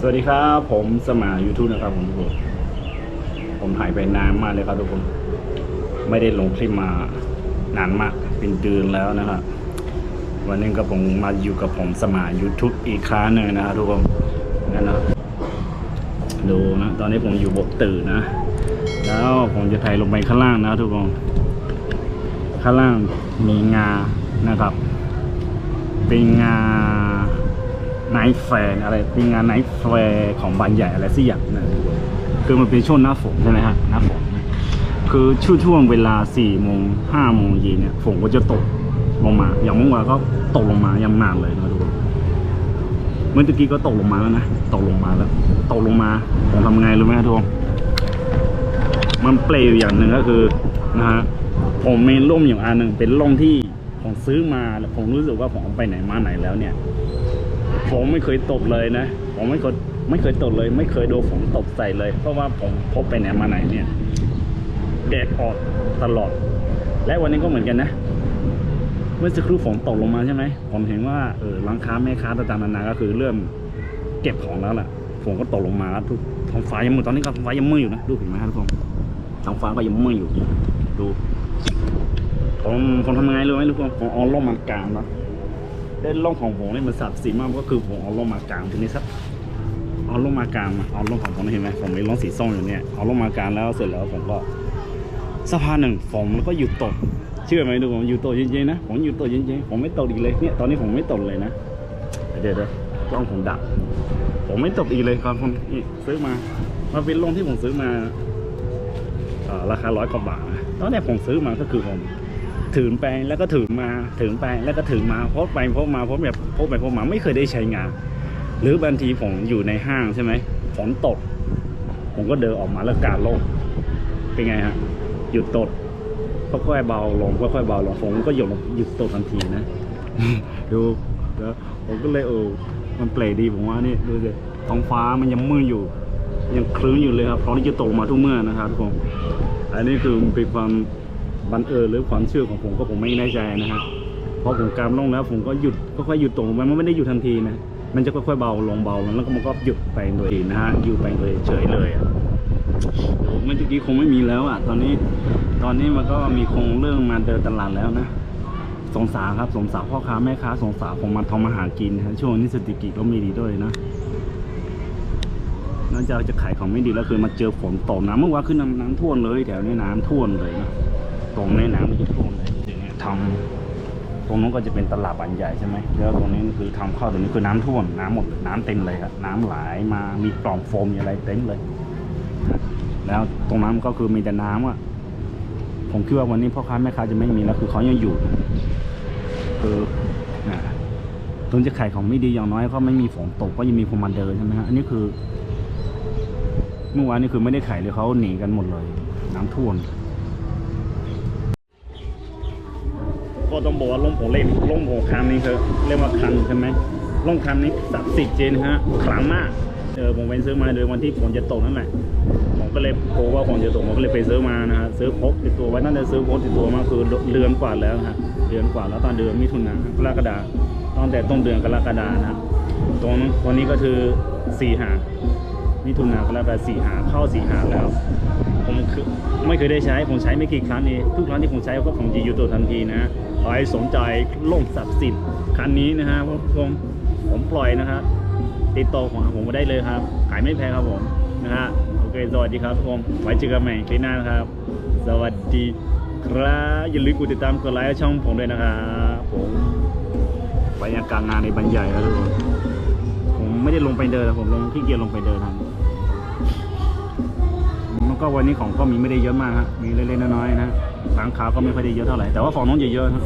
สวัสดีครับผมสมา YouTube นะครับผมทุกคนผมถ่ายไปนานมากเลยครับทุกคน ไม่ได้ลงคลิปมานานมากเป็นเดือนแล้วนะครับวันนี้ก็ผมมาอยู่กับผมสมา YouTube อีกครั้งหนึ่งนะครับทุกคนนั่นนะดูนะตอนนี้ผมอยู่บกตื่นนะ แล้วผมจะถ่ายลงไปข้างล่างนะทุกคนข้างล่างมีงานะครับ เป็นงา ไนท์แฟร์อะไรเป็นงานไนท์แฟร์ของบานใหญ่อะไรสักอย่างนะคือมันเป็นช่วงหน้าฝนใช่ไหมฮะหน้าฝนคือช่วงช่วงเวลาสี่โมงห้าโมงเย็นเนี่ยฝนก็จะตกลงมา อย่างเมื่อวานก็ตกลงมาอย่างนักเลยนะทุกคนเมื่อตะกี้ก็ตกลงมาแล้วนะตกลงมาแล้วตกลงมาผมทำไงรู้ไหมครับทุกคนมันเปลวอย่างหนึ่งก็คือนะฮะผมมีร่มอยู่อันหนึ่งเป็นร่มที่ผมซื้อมาแล้วผมรู้สึกว่าผมไปไหนมาไหนแล้วเนี่ย ผมไม่เคยตกเลยนะ ผมไม่เคยไม่เคยตกเลย ไม่เคยโดนฝนตกใส่เลย เพราะว่าผมพบไปไหนมาไหนเนี่ยแดดออกตลอด และวันนี้ก็เหมือนกันนะ เมื่อสักครู่ฝนตกลงมาใช่ไหมผมเห็นว่าเออร้านค้าแม่ค้าต่างๆนานาก็คือเริ่มเก็บของแล้วแหละฝนก็ตกลงมาแล้วทุกท้องฟ้ายังมืดตอนนี้ก็ท้องฟ้ายังมืดอยู่นะดูเห็นไหมครับทุกคนท้องฟ้าก็ยังมืดอยู่ ดูผมผมทำไงรู้ไหมทุกคนผมเอาล่มมากางนะ ได้ล่มของผมนี่มันสับสีมากก็คือผมเอาล่มมากางทีนี้สักเอาล่มมากางมาเอาล่มของผมเห็นไหมผมมีล่มสีส้มอยู่เนี่ยเอาล่มมากางแล้วเสร็จแล้วผมก็สักพักหนึ่งฝนมันก็หยุดตกเชื่อไหมดูผมหยุดตกจริงๆนะผมหยุดตกจริงๆผมไม่ตกอีกเลยเนี่ยตอนนี้ผมไม่ตกเลยนะเดี๋ยวเดี๋ยวกล้องผมดับ ผมไม่ตกอีกเลยครับผมซื้อมามาเป็นล่มที่ผมซื้อมาราคาร้อยกว่าบาทนะตอนแรกผมซื้อมาก็คือผม ถือไปแล้วก็ถือมาถือไปแล้วก็ถือมาโพสไปโพสมาโพสแบบโพสไปโพสมาไม่เคยได้ใช้งาน หรือบางทีผมอยู่ในห้างใช่ไหมฝนตก ผมก็เดินออกมาแล้วกาดลงเป็นไงฮะหยุดตกค่อยๆเบาลงค่อยๆเบาลงผมก็หยุดหยุดตกทันทีนะดูแล้วผมก็เลยเออมันเปลดีผมว่านี่ดูสิท้องฟ้ามันยังมืดอยู่ ยังคลื้นอยู่เลยครับพร้อมที่จะตกมาทุกเมื่อนะครับทุกคนอันนี้คือเป็นความ บันเอิญหรือความเชื่อของผมก็ผมไม่แน่ใจนะฮะพอผมกามลงแล้วผมก็หยุดค่อยๆหยุดตรงมันไม่ได้หยุดทันทีนะมันจะค่อยๆเบาลงเบาลงแล้วก็มันก็หยุดไปโดยนะฮะหยุดไปโดยเฉยเลยอะเมื่อกี้คงไม่มีแล้วอะ ตอนนี้ตอนนี้มันก็มีคงเรื่องมาเดินตลาดแล้วนะสงสารครับสงสารพ่อค้าแม่ค้าสงสารผมมาทำมาหากินนะฮะช่วงนี้เศรษฐกิจก็ไม่ดีด้วยนะนอกจากจะขายของไม่ดีแล้วคือมาเจอฝนตกน้ำเมื่อวานขึ้นน้ำน้ำท่วมเลยแถวนี้น้ำท่วมเลยนะ ตรงนี้น้ำมันจะท่วมเลยทีนี้ทำตรงนู้นก็จะเป็นตลาดบานใหญ่ใช่ไหมแล้วตรงนี้คือทำเข้าตรงนี้คือน้ำท่วมน้ำหมดน้ำเต็มเลยครับน้ำไหลมามีปล่องโฟมอะไรเต็มเลย แล้วตรงนั้นก็คือมีแต่น้ำอะผมคิดว่าวันนี้พ่อค้าแม่ค้าจะไม่มีแล้วคือเขายังอยู่คือนะตรงจะขายของไม่ดีอย่างน้อยก็ไม่มีฝนตกก็ยังมีคนมาเดินใช่ไหมฮะอันนี้คือเมื่อวานนี่คือไม่ได้ขายเลยเขาหนีกันหมดเลย น้ำท่วม ก็ต้องบอกว่าล่มโผเล่มล่มโผคันนี้คือเรียกว่าคันใช่ไหมล่มคันนี้ศักดิ์สิทธิ์จริงฮะขลังมากเออผมไปซื้อมาเลยวันที่ฝนจะตกนั่นแหละผมก็เลยโพว่าฝนจะตกผมก็เลยไปซื้อมานะฮะซื้อพกติดตัวไว้นั่นเลยซื้อพกติดตัวมาคือเดือนกว่าแล้วฮะเดือนกว่าแล้วตอนเดือนมิถุนายนกรกฎาตั้งแต่ต้นเดือนกรกฎานะตรงวันนี้ก็คือสี่หา มิถุนากรกฎาสี่หาเข้าสี่หาแล้ว ผมคือไม่เคยได้ใช้ ผมใช้ไม่กี่ครั้งเองทุกครั้งที่ผมใช้ก็ผมจะอยู่ตัวทันทีนะขอให้สนใจล่มศักดิ์สิทธิ์คันนี้นะฮะผมผมปล่อยนะฮะติดต่อของผมมาได้เลยครับ ขายไม่แพงครับผมนะฮะโอเคสวัสดีครับทุกคนไว้เจอกันใหม่คลิปหน้านะครับ สวัสดีครับอย่าลืมกดติดตามกดไลค์ช่องผมด้วยนะครับผมบรรยากาศงานในบรรยายแล้วทุกคนผมไม่ได้ลงไปเดินผมลงขี้เกียจลงไปเดินนะมัน ก็วันนี้ของก็มีไม่ได้เยอะมากฮะมีเล็กๆน้อยๆนะร้านค้าก็ไม่ค่อยได้เยอะเท่าไหร่แต่ว่าของน้องจะเยอะนะ